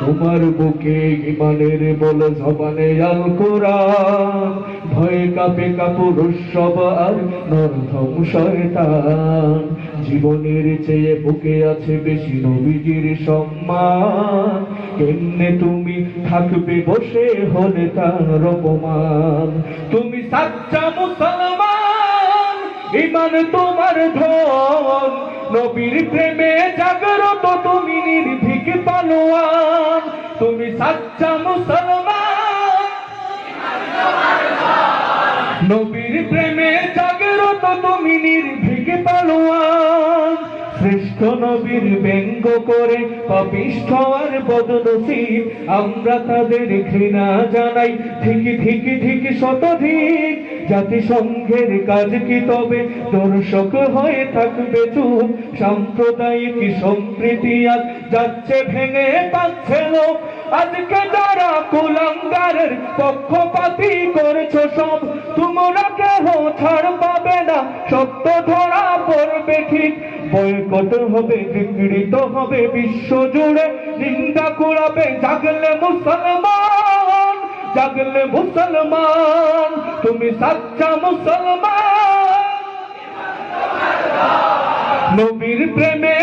তোমার বুকে ইমানের বল জবানে আল কোরআন। ভয়ে কাপে কাপুরুষ সব আর নরধম শয়তান। জীবনের চেয়ে বুকে আছে বেশি নবীজির সম্মান। কেমনে তুমি থাকবে বসে হলে তার অপমান? তুমি সাচ্চা মুসলমান, ইমান তোমার ধন। নবীর প্রেমে জাগ্রত তুমি নির্ভীক পালোয়ান। তুমি সাচ্চা মুসলমান। নবীর প্রেমে জাগ্রত তুমি নির্ভীক পালোয়ান। শ্রেষ্ঠ নবীর ব্যঙ্গ করে পাপিষ্ঠ আর বদনসিব। আমরা তাদের ঘৃণা জানাই। ঠিকই ঠিকই ঠিকই শতধিক জাতিসংঘের কাজ কি তবে? দর্শক হয়ে থাকবে চুপ সাম্প্রদায়িক সম্প্রীতি আজ যাচ্ছে ভেঙে পাচ্ছে লোক আজকে যারা কুলাঙ্গারের পক্ষপাতি করেছ সব, তোমরা কেহ ছাড় পাবে না। সত্য ধরা পড়বে ঠিক। বয়কট হবে, বিকৃত হবে বিশ্ব জুড়ে নিন্দা কুড়াবে। জাগলে মুসলমান জাগলে মুসলমান তুমি সাচ্চা মুসলমান। নবীর প্রেমে